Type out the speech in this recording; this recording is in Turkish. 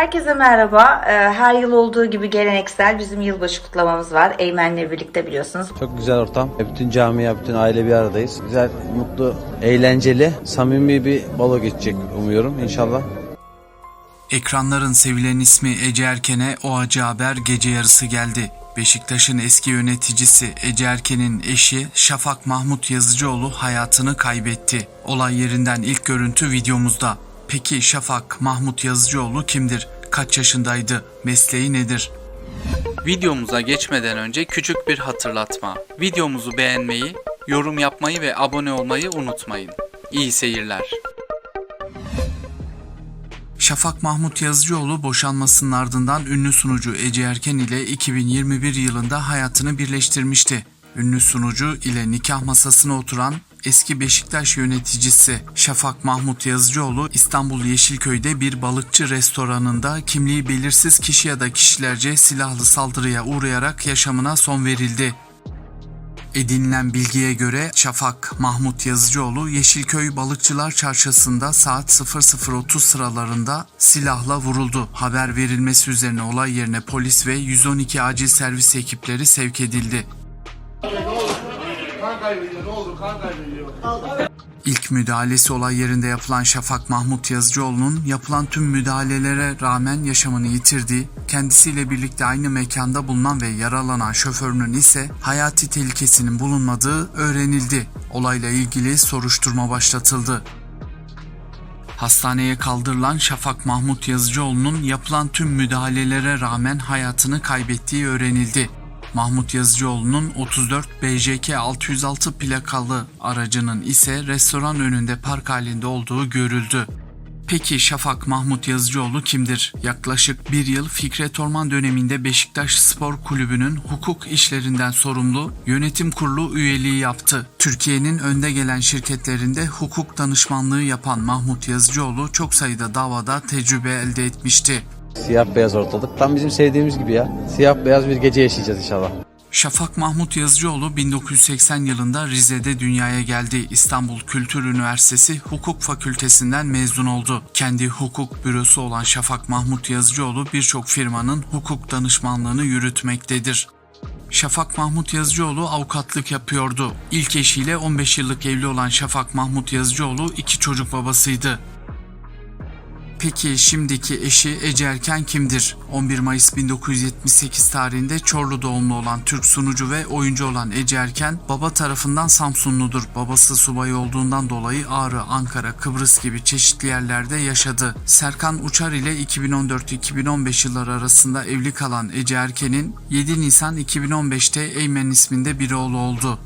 Herkese merhaba. Ee, Her yıl olduğu gibi geleneksel bizim yılbaşı kutlamamız var. Eymen'le birlikte biliyorsunuz. Çok güzel ortam. Bütün camia, bütün aile bir aradayız. Güzel, mutlu, eğlenceli, samimi bir balo geçecek umuyorum inşallah. Ekranların sevilen ismi Ece Erken'e o acı haber gece yarısı geldi. Beşiktaş'ın eski yöneticisi Ece Erken'in eşi Şafak Mahmut Yazıcıoğlu hayatını kaybetti. Olay yerinden ilk görüntü videomuzda. Peki Şafak Mahmut Yazıcıoğlu kimdir? Kaç yaşındaydı? Mesleği nedir? Videomuza geçmeden önce küçük bir hatırlatma. Videomuzu beğenmeyi, yorum yapmayı ve abone olmayı unutmayın. İyi seyirler. Şafak Mahmut Yazıcıoğlu boşanmasının ardından ünlü sunucu Ece Erken ile 2021 yılında hayatını birleştirmişti. Ünlü sunucu ile nikah masasına oturan eski Beşiktaş yöneticisi Şafak Mahmut Yazıcıoğlu İstanbul Yeşilköy'de bir balıkçı restoranında kimliği belirsiz kişi ya da kişilerce silahlı saldırıya uğrayarak yaşamına son verildi. Edinilen bilgiye göre Şafak Mahmut Yazıcıoğlu Yeşilköy Balıkçılar Çarşısı'nda saat 00.30 sıralarında silahla vuruldu. Haber verilmesi üzerine olay yerine polis ve 112 acil servis ekipleri sevk edildi. İlk müdahalesi olay yerinde yapılan Şafak Mahmut Yazıcıoğlu'nun yapılan tüm müdahalelere rağmen yaşamını yitirdiği, kendisiyle birlikte aynı mekanda bulunan ve yaralanan şoförünün ise hayati tehlikesinin bulunmadığı öğrenildi. Olayla ilgili soruşturma başlatıldı. Hastaneye kaldırılan Şafak Mahmut Yazıcıoğlu'nun yapılan tüm müdahalelere rağmen hayatını kaybettiği öğrenildi. Mahmut Yazıcıoğlu'nun 34 BJK 606 plakalı aracının ise restoran önünde park halinde olduğu görüldü. Peki Şafak Mahmut Yazıcıoğlu kimdir? Yaklaşık bir yıl Fikret Orman döneminde Beşiktaş Spor Kulübü'nün hukuk işlerinden sorumlu yönetim kurulu üyeliği yaptı. Türkiye'nin önde gelen şirketlerinde hukuk danışmanlığı yapan Mahmut Yazıcıoğlu çok sayıda davada tecrübe elde etmişti. Siyah beyaz ortalık. Tam bizim sevdiğimiz gibi ya. Siyah beyaz bir gece yaşayacağız inşallah. Şafak Mahmut Yazıcıoğlu 1980 yılında Rize'de dünyaya geldi. İstanbul Kültür Üniversitesi Hukuk Fakültesinden mezun oldu. Kendi hukuk bürosu olan Şafak Mahmut Yazıcıoğlu birçok firmanın hukuk danışmanlığını yürütmektedir. Şafak Mahmut Yazıcıoğlu avukatlık yapıyordu. İlk eşiyle 15 yıllık evli olan Şafak Mahmut Yazıcıoğlu iki çocuk babasıydı. Peki şimdiki eşi Ece Erken kimdir? 11 Mayıs 1978 tarihinde Çorlu doğumlu olan Türk sunucu ve oyuncu olan Ece Erken baba tarafından Samsunludur. Babası subay olduğundan dolayı Ağrı, Ankara, Kıbrıs gibi çeşitli yerlerde yaşadı. Serkan Uçar ile 2014-2015 yılları arasında evli kalan Ece Erken'in 7 Nisan 2015'te Eymen isminde bir oğlu oldu.